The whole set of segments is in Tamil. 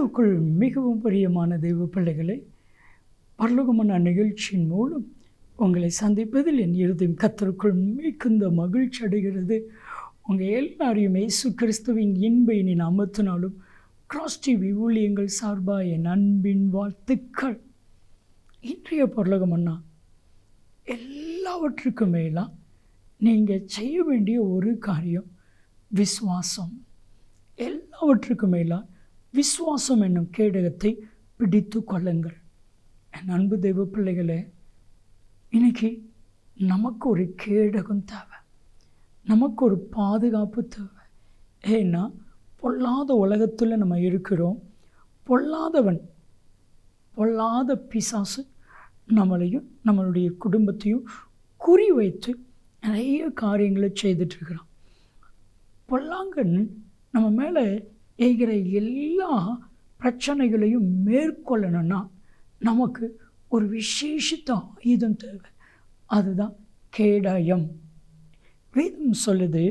கிறிஸ்துவுக்குள் மிகவும் பிரியமான தெய்வ பிள்ளைகளை பரலோகமான நிகழ்ச்சியின் மூலம் உங்களை சந்திப்பதில் என் இறுதியும் கத்தருக்குள் மிகுந்த மகிழ்ச்சி அடைகிறது. உங்கள் எல்லாரையும் இயேசு கிறிஸ்துவின் இன்பை நீ அமர்த்தினாலும் கிராஸ் டிவி ஊழியங்கள் சார்பாக என் அன்பின் வாழ்த்துக்கள். இன்றைய பரலோகம் எல்லாவற்றுக்கும் மேலாக நீங்கள் செய்ய வேண்டிய ஒரு காரியம் விசுவாசம். எல்லாவற்றுக்கும் மேலாக விசுவாசம் என்னும் கேடகத்தை பிடித்து கொள்ளுங்கள். என் அன்பு தெய்வ பிள்ளைகளே இன்னைக்கு நமக்கு ஒரு கேடகம் தேவை. நமக்கு ஒரு பாதுகாப்பு தேவை. ஏன்னா பொல்லாத உலகத்தில் நம்ம இருக்கிறோம். பொல்லாதவன் பொல்லாத பிசாசு நம்மளையும் நம்மளுடைய குடும்பத்தையும் குறி வைத்து நிறைய காரியங்களை செய்துட்ருக்கிறான் பொல்லாங்கன் நம்ம மேலே செய்கிற எல்லா பிரச்சனைகளையும் மேற்கொள்ளணும்னா நமக்கு ஒரு விசேஷித்த ஆயுதம் தேவை. அதுதான் கேடயம். வேதம் சொல்லுது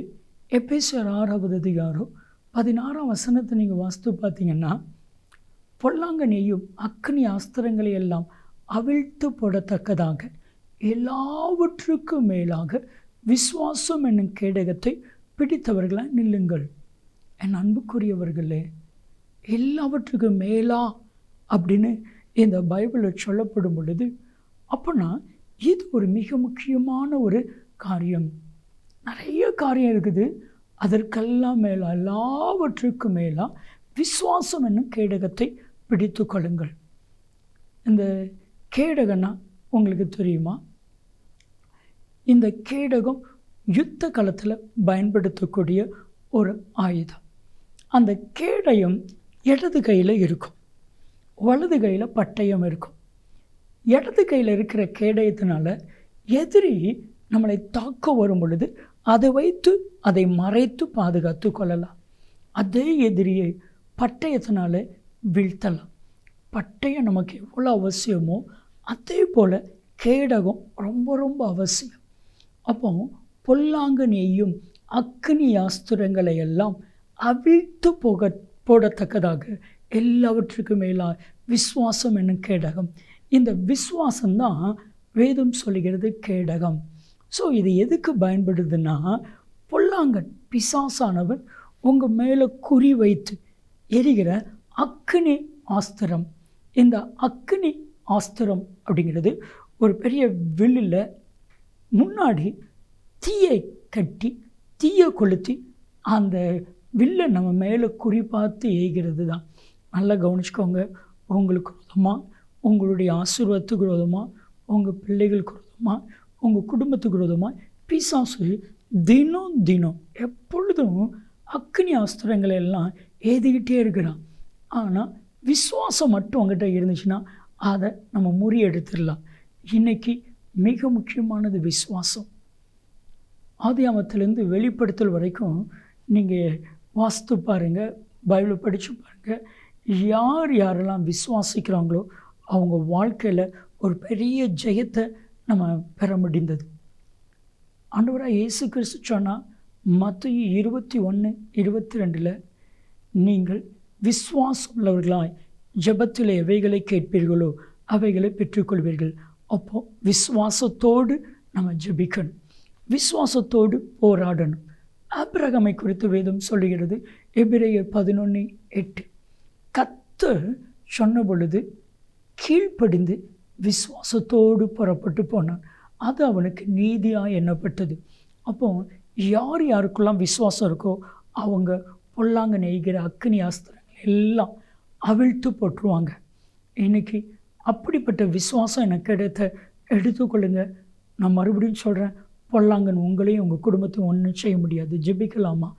எபேசியர் ஆறாவது அதிகாரம் பதினாறாம் வசனத்தை நீங்கள் வாஸ்து பார்த்தீங்கன்னா பொல்லாங்கனியும் அக்னி அஸ்திரங்களை எல்லாம் அவிழ்த்து போடத்தக்கதாக எல்லாவற்றுக்கும் மேலாக விசுவாசம் என்னும் கேடகத்தை பிடித்தவர்களாக நில்லுங்கள். என் அன்புக்குரியவர்களே எல்லாவற்றுக்கும் மேலா அப்படின்னு இந்த பைபிளில் சொல்லப்படும் பொழுது அப்போனா இது ஒரு மிக முக்கியமான ஒரு காரியம். நிறைய காரியம் இருக்குது. அதற்கெல்லாம் மேலா எல்லாவற்றுக்கும் மேலாக விசுவாசம் என்னும் கேடகத்தை பிடித்து கொள்ளுங்கள். இந்த கேடகன்னா உங்களுக்கு தெரியுமா? இந்த கேடகம் யுத்த காலத்தில் பயன்படுத்தக்கூடிய ஒரு ஆயுதம். அந்த கேடயம் இடது கையில் இருக்கும். வலது கையில் பட்டயம் இருக்கும். இடது கையில் இருக்கிற கேடயத்தினால எதிரி நம்மளை தாக்க வரும் பொழுது அதை வைத்து அதை மறைத்து பாதுகாத்து கொள்ளலாம். அதே எதிரியை பட்டயத்தினால வீழ்த்தலாம். பட்டயம் நமக்கு எவ்வளோ அவசியமோ அதே போல் கேடகம் ரொம்ப ரொம்ப அவசியம். அப்போ பொல்லாங்கு நெய்யும் அக்னி ஆஸ்திரங்களை எல்லாம் அவிழ்த்து போக போடத்தக்கதாக எல்லாவற்றுக்கும் மேலாக விஸ்வாசம் என்னும் கேடகம். இந்த விஸ்வாசம்தான் வேதம் சொல்லுகிறது கேடகம். ஸோ இது எதுக்கு பயன்படுதுன்னா பொல்லாங்கன் பிசாசானவன் உங்கள் மேலே குறி வைத்து எரிகிற அக்னி ஆஸ்திரம். இந்த அக்னி ஆஸ்திரம் அப்படிங்கிறது ஒரு பெரிய வில்லில் முன்னாடி தீயை கட்டி தீயை கொளுத்தி அந்த வில்லை நம்ம மேலே குறி பார்த்து ஏய்கிறது தான். நல்லா கவனிச்சுக்கோங்க. உங்களுக்கு விரோதமாக உங்களுடைய ஆசீர்வாதத்துக்கு விரோதமாக உங்கள் பிள்ளைகளுக்கு விரோதமாக உங்கள் குடும்பத்துக்கு விரோதமாக பிசாசு தினம் தினம் எப்பொழுதும் அக்னி அஸ்திரங்களை எல்லாம் ஏதிக்கிட்டே இருக்கிறான். ஆனால் விசுவாசம் மட்டும் அவங்ககிட்ட இருந்துச்சுன்னா அதை நம்ம முறியெடுத்துடலாம். இன்றைக்கி மிக முக்கியமானது விசுவாசம். ஆதியாமத்திலேருந்து வெளிப்படுத்தல் வரைக்கும் நீங்கள் வாஸ்து பாருங்கள் பைபிளை படித்து பாருங்கள் யார் யாரெல்லாம் விசுவாசிக்கிறாங்களோ அவங்க வாழ்க்கையில் ஒரு பெரிய ஜெயத்தை நம்ம பெற முடிந்தது. ஆண்டவராக இயேசு கிறிஸ்து சொன்னால் மற்ற இருபத்தி ஒன்று இருபத்தி ரெண்டில் நீங்கள் விசுவாசம் உள்ளவர்களாய் ஜபத்தில் எவைகளை கேட்பீர்களோ அவைகளை பெற்றுக்கொள்வீர்கள். அப்போது விசுவாசத்தோடு நம்ம ஜபிக்கணும். விசுவாசத்தோடு போராடணும். ஆபிரகமை குறித்து வேதம் சொல்லுகிறது. எபிரேயர் பதினொன்று எட்டு. கத்து சொன்ன பொழுது கீழ்ப்படிந்து விசுவாசத்தோடு புறப்பட்டு போனான் அது அவனுக்கு நீதியாக எண்ணப்பட்டது. அப்போ யார் யாருக்கெல்லாம் விசுவாசம் இருக்கோ அவங்க பொல்லாங்க நெய்கிற அக்னி ஆஸ்திரங்கள் எல்லாம் அவிழ்த்து போட்டுருவாங்க இன்றைக்கி அப்படிப்பட்ட விசுவாசம் எனக்கு கிடைத்த எடுத்துக்கொள்ளுங்க. நான் மறுபடியும் சொல்கிறேன் பொல்லாங்கன் உங்களையும் உங்கள் குடும்பத்தையும் ஒன்றும் செய்ய முடியாது. ஜெபிக்கலாமா?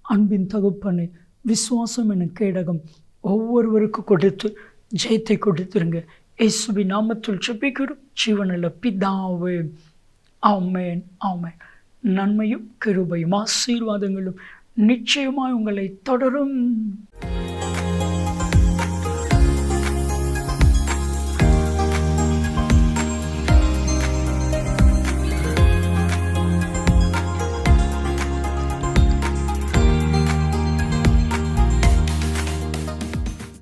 அன்பின் தகுப்பனு விசுவாசம் என கேடகம் ஒவ்வொருவருக்கும் கொடுத்து ஜெயத்தை கொடுத்துருங்க. இயேசுபி நாமத்தில் ஜெபிக்கிறோம். ஜீவனில் பிதாவே ஆமேன் ஆமேன். நன்மையும் கிருபையும் ஆசீர்வாதங்களும் நிச்சயமாக உங்களை தொடரும்.